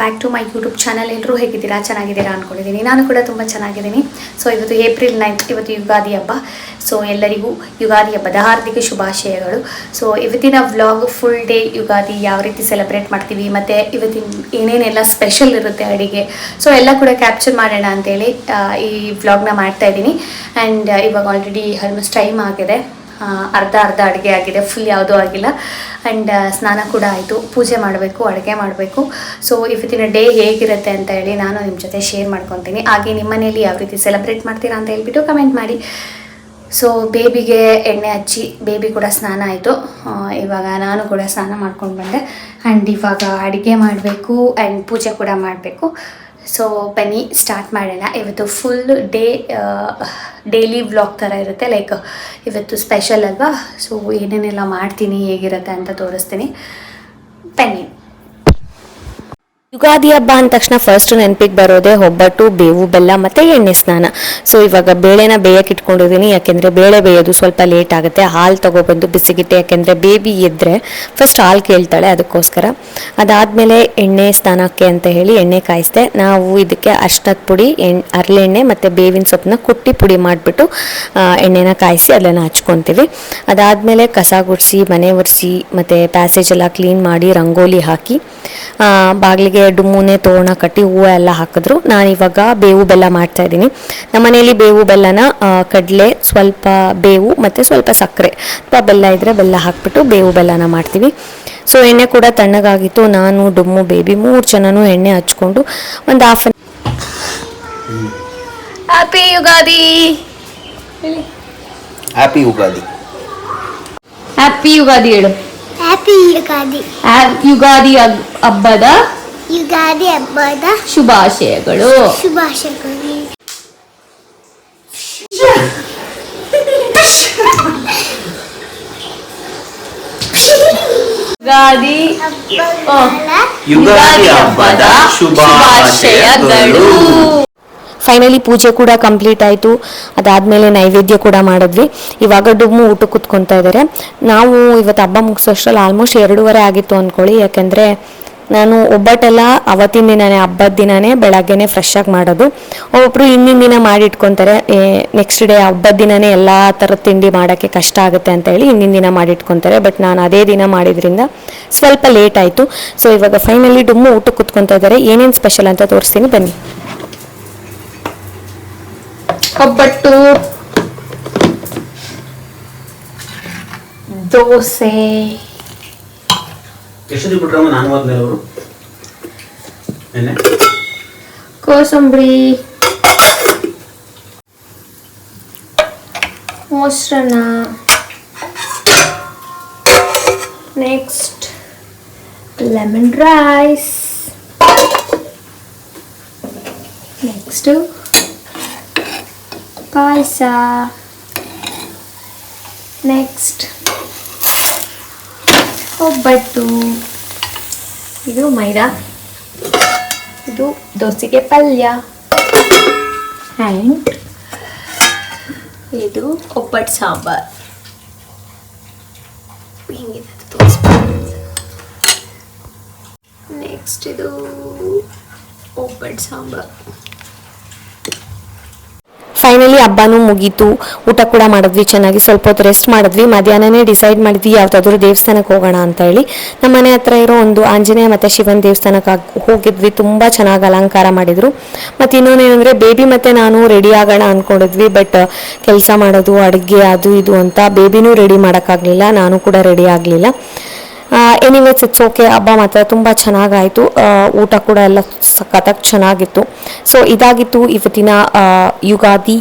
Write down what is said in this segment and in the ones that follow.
Back to my YouTube channel ಎಲ್ಲರೂ ಹೇಗಿದ್ದೀರಾ? ಚೆನ್ನಾಗಿದ್ದೀರಾ ಅಂದ್ಕೊಂಡಿದ್ದೀನಿ ನಾನು ಕೂಡ ತುಂಬ ಚೆನ್ನಾಗಿದ್ದೀನಿ. ಸೊ ಇವತ್ತು ಏಪ್ರಿಲ್ ನೈನ್ತ್ ಇವತ್ತು ಯುಗಾದಿ ಹಬ್ಬ. ಸೊ ಎಲ್ಲರಿಗೂ ಯುಗಾದಿ ಹಬ್ಬದ ಹಾರ್ದಿಕ ಶುಭಾಶಯಗಳು. ಸೊ ಇವತ್ತಿನ ವ್ಲಾಗ್ ಫುಲ್ ಡೇ ಯುಗಾದಿ ಯಾವ ರೀತಿ ಸೆಲೆಬ್ರೇಟ್ ಮಾಡ್ತೀವಿ, ಮತ್ತು ಇವತ್ತಿನ ಏನೇನೆಲ್ಲ ಸ್ಪೆಷಲ್ ಇರುತ್ತೆ ಅಡಿಗೆ. ಸೊ ಎಲ್ಲ ಕೂಡ ಕ್ಯಾಪ್ಚರ್ ಮಾಡೋಣ ಅಂತೇಳಿ ಈ ವ್ಲಾಗ್ನ ಮಾಡ್ತಾ ಇದ್ದೀನಿ. ಆ್ಯಂಡ್ ಇವಾಗ ಆಲ್ರೆಡಿ ಆಲ್ಮೋಸ್ಟ್ ಟೈಮ್ ಆಗಿದೆ. ಅರ್ಧ ಅರ್ಧ ಅಡುಗೆ ಆಗಿದೆ ಫುಲ್ ಯಾವುದೂ ಆಗಿಲ್ಲ. ಆ್ಯಂಡ್ ಸ್ನಾನ ಕೂಡ ಆಯಿತು. ಪೂಜೆ ಮಾಡಬೇಕು, ಅಡುಗೆ ಮಾಡಬೇಕು. ಸೊ ಇವತ್ತಿನ ಡೇ ಹೇಗಿರುತ್ತೆ ಅಂತ ಹೇಳಿ ನಾನು ನಿಮ್ಮ ಜೊತೆ ಶೇರ್ ಮಾಡ್ಕೊತೀನಿ. ಹಾಗೆ ನಿಮ್ಮ ಮನೇಲಿ ಯಾವ ರೀತಿ ಸೆಲೆಬ್ರೇಟ್ ಮಾಡ್ತೀರಾ ಅಂತ ಹೇಳ್ಬಿಟ್ಟು ಕಮೆಂಟ್ ಮಾಡಿ. ಸೊ ಬೇಬಿಗೆ ಎಣ್ಣೆ ಹಚ್ಚಿ ಬೇಬಿ ಕೂಡ ಸ್ನಾನ ಆಯಿತು. ಇವಾಗ ನಾನು ಕೂಡ ಸ್ನಾನ ಮಾಡ್ಕೊಂಡು ಬಂದೆ. ಆ್ಯಂಡ್ ಇವಾಗ ಅಡುಗೆ ಮಾಡಬೇಕು ಆ್ಯಂಡ್ ಪೂಜೆ ಕೂಡ ಮಾಡಬೇಕು. ಸೊ ಬನ್ನಿ ಸ್ಟಾರ್ಟ್ ಮಾಡೋಣ ಇವತ್ತು ಫುಲ್ ಡೇ ಡೈಲಿ ವ್ಲಾಗ್ ಥರ ಇರುತ್ತೆ. ಲೈಕ್ ಇವತ್ತು ಸ್ಪೆಷಲ್ ಅಲ್ವಾ? ಸೊ ಏನೇನೆಲ್ಲ ಮಾಡ್ತೀನಿ, ಹೇಗಿರುತ್ತೆ ಅಂತ ತೋರಿಸ್ತೀನಿ. ಬನ್ನಿ ಯುಗಾದಿ ಹಬ್ಬ ಅಂದ ತಕ್ಷಣ ಫಸ್ಟ್ ನೆನಪಿಗೆ ಬರೋದೇ ಒಬ್ಬಟ್ಟು ಬೇವು ಬೆಲ್ಲ ಮತ್ತೆ ಎಣ್ಣೆ ಸ್ನಾನ. ಸೊ ಇವಾಗ ಬೇಳೆನ ಬೇಯಕ್ಕೆ ಇಟ್ಕೊಂಡಿದ್ದೀನಿ ಯಾಕೆಂದ್ರೆ ಬೇಳೆ ಬೇಯೋದು ಸ್ವಲ್ಪ ಲೇಟ್ ಆಗುತ್ತೆ. ಹಾಲು ತೊಗೊಬಂದು ಬಿಸಿಗಿಟ್ಟೆ ಯಾಕೆಂದ್ರೆ ಬೇಬಿ ಎದ್ರೆ ಫಸ್ಟ್ ಹಾಲು ಕೇಳ್ತಾಳೆ ಅದಕ್ಕೋಸ್ಕರ. ಅದಾದ್ಮೇಲೆ ಎಣ್ಣೆ ಸ್ನಾನಕ್ಕೆ ಅಂತ ಹೇಳಿ ಎಣ್ಣೆ ಕಾಯಿಸ್ದೆ. ನಾವು ಇದಕ್ಕೆ ಅಷ್ಟದ ಪುಡಿ ಎಣ್ ಅರಳೆಣ್ಣೆ ಮತ್ತೆ ಬೇವಿನ ಸೊಪ್ಪನ್ನ ಕುಟ್ಟಿ ಪುಡಿ ಮಾಡಿಬಿಟ್ಟು ಎಣ್ಣೆನ ಕಾಯಿಸಿ ಅದನ್ನು ಹಚ್ಕೊತೀವಿ. ಅದಾದ್ಮೇಲೆ ಕಸ ಗುಡಿಸಿ ಮನೆ ಒರೆಸಿ ಮತ್ತೆ ಪ್ಯಾಸೇಜ್ ಎಲ್ಲ ಕ್ಲೀನ್ ಮಾಡಿ ರಂಗೋಲಿ ಹಾಕಿ ಆ, ಬಾಗಿಲಿಗೆ ಮೂನೆ ತೋರಣ ಕಟ್ಟಿ ಹೂವು ಎಲ್ಲ ಹಾಕಿದ್ರು. ನಾನು ಇವಾಗ ಬೇವು ಬೆಲ್ಲ ಮಾಡ್ತಾ ಇದ್ದೀನಿ. ನಮ್ಮನೇಲಿ ಬೇವು ಬೆಲ್ಲನ ಕಡಲೆ ಸ್ವಲ್ಪ ಬೇವು ಮತ್ತು ಸ್ವಲ್ಪ ಸಕ್ಕರೆ. ಅಥವಾ ಬೆಲ್ಲ ಇದ್ದರೆ ಬೆಲ್ಲ ಹಾಕ್ಬಿಟ್ಟು ಬೇವು ಬೆಲ್ಲನ ಮಾಡ್ತೀವಿ. ಸೊ ಎಣ್ಣೆ ಕೂಡ ತಣ್ಣಗಾಗಿತ್ತು. ನಾನು ಡುಮ್ಮು ಬೇಬಿ ಮೂರು ಜನನೂ ಎಣ್ಣೆ ಹಚ್ಕೊಂಡು ಒಂದು half happy Ugadi happy Ugadi happy Ugadi ಹೇಳು. ಹ್ಯಾಪಿ ಯುಗಾದಿ ಯುಗಾದಿ ಹಬ್ಬದ ಯುಗಾದಿ ಹಬ್ಬದ ಶುಭಾಶಯಗಳು. ಶುಭಾಶಯಗಳು. ಯುಗಾದಿ ಯುಗಾದಿ ಹಬ್ಬದ ಶುಭಾಶಯಗಳು. ಫೈನಲಿ ಪೂಜೆ ಕೂಡ ಕಂಪ್ಲೀಟ್ ಆಯಿತು. ಅದಾದಮೇಲೆ ನೈವೇದ್ಯ ಕೂಡ ಮಾಡಿದ್ವಿ. ಇವಾಗ ಡುಮ್ಮು ಊಟ ಕುತ್ಕೊತಾ ಇದ್ದಾರೆ ನಾವು ಇವತ್ತು ಹಬ್ಬ ಮುಗಿಸೋಷ್ಟ್ರಲ್ಲಿ ಆಲ್ಮೋಸ್ಟ್ ಎರಡೂವರೆ ಆಗಿತ್ತು ಅಂದ್ಕೊಳ್ಳಿ ಯಾಕೆಂದರೆ ನಾನು ಒಬ್ಬಟ್ಟೆಲ್ಲ ಅವತ್ತಿನ ದಿನನೇ, ಹಬ್ಬದ ದಿನನೇ ಬೆಳಗ್ಗೆನೆ ಫ್ರೆಶ್ ಆಗಿ ಮಾಡೋದು. ಒಬ್ಬೊಬ್ರು ಹಿಂದಿನ ದಿನ ಮಾಡಿ ಇಟ್ಕೊತಾರೆ. ನೆಕ್ಸ್ಟ್ ಡೇ ಹಬ್ಬದ ದಿನನೇ ಎಲ್ಲ ಥರದ ತಿಂಡಿ ಮಾಡೋಕ್ಕೆ ಕಷ್ಟ ಆಗುತ್ತೆ ಅಂತ ಹೇಳಿ ಹಿಂದಿನ ದಿನ ಮಾಡಿ ಇಟ್ಕೊತಾರೆ. ಬಟ್ ನಾನು ಅದೇ ದಿನ ಮಾಡಿದ್ರಿಂದ ಸ್ವಲ್ಪ ಲೇಟ್ ಆಯಿತು. ಸೊ ಇವಾಗ ಫೈನಲಿ ಡುಮ್ಮು ಊಟ ಕುತ್ಕೊತಾ ಇದ್ದಾರೆ. ಏನೇನು ಸ್ಪೆಷಲ್ ಅಂತ ತೋರಿಸ್ತೀನಿ. ಬನ್ನಿ. ಒಬ್ಬಟ್ಟು, ದೋಸೆ ಎಷ್ಟು ಬಿಟ್ರಮ್ಮ ನಾನು ಹೋದ್ಮೇಲೆ ಅವರು ಏನೇ ಕೋಸಂಬರಿ ಮೊಸರನ್ನ ನೆಕ್ಸ್ಟ್ ಲೆಮನ್ ರೈಸ್ ನೆಕ್ಸ್ಟು ಪಾಯಸ ನೆಕ್ಸ್ಟ್ ಒಬ್ಬಟ್ಟು. ಇದು ಮೈದಾ. ಇದು ದೋಸೆಗೆ ಪಲ್ಯ. ಆ್ಯಂಡ್ ಇದು ಒಬ್ಬಟ್ಟು ಸಾಂಬಾರ್. ನೆಕ್ಸ್ಟ್ ಇದು ಒಬ್ಬಟ್ಟು ಸಾಂಬಾರ್. ಹಬ್ಬನೂ ಮುಗೀತು. ಊಟ ಕೂಡ ಮಾಡಿದ್ವಿ, ಚೆನ್ನಾಗಿ ಸ್ವಲ್ಪ ಹೊತ್ತು ರೆಸ್ಟ್ ಮಾಡಿದ್ವಿ. ಮಧ್ಯಾಹ್ನನೇ ಡಿಸೈಡ್ ಮಾಡಿದ್ವಿ ಯಾವ್ದಾದ್ರು ದೇವಸ್ಥಾನಕ್ಕೆ ಹೋಗೋಣ ಅಂತ ಹೇಳಿ. ನಮ್ಮ ಮನೆ ಹತ್ರ ಇರೋ ಒಂದು ಆಂಜನೇಯ ಮತ್ತು ಶಿವನ್ ದೇವಸ್ಥಾನಕ್ಕೆ ಹೋಗಿದ್ವಿ, ತುಂಬ ಚೆನ್ನಾಗಿ ಅಲಂಕಾರ ಮಾಡಿದ್ರು. ಮತ್ತು ಇನ್ನೊಂದೇನೆಂದರೆ ಬೇಬಿ ಮತ್ತು ನಾನು ರೆಡಿ ಆಗೋಣ ಅಂದ್ಕೊಂಡಿದ್ವಿ ಬಟ್ ಕೆಲಸ ಮಾಡೋದು, ಅಡುಗೆ, ಅದು ಇದು ಅಂತ ಬೇಬಿನೂ ರೆಡಿ ಮಾಡೋಕ್ಕಾಗಲಿಲ್ಲ, ನಾನು ಕೂಡ ರೆಡಿ ಆಗಲಿಲ್ಲ. ಎನಿವೇಸ್ ಇಟ್ಸ್ ಓಕೆ ಹಬ್ಬ ಮಾತ್ರ ತುಂಬ ಚೆನ್ನಾಗಾಯಿತು. ಊಟ ಕೂಡ ಎಲ್ಲ ಸಖತ್ತಾಗಿ ಚೆನ್ನಾಗಿತ್ತು. ಸೊ ಇದಾಗಿತ್ತು ಇವತ್ತಿನ ಯುಗಾದಿ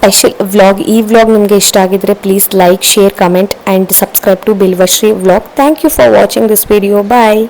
ಸ್ಪೆಷಲ್ ವ್ಲಾಗ್ ಈ ವ್ಲಾಗ್ ನಿಮಗೆ ಇಷ್ಟ ಆಗಿದ್ರೆ please like share comment and subscribe to Bilvashri vlog thank you for watching this video bye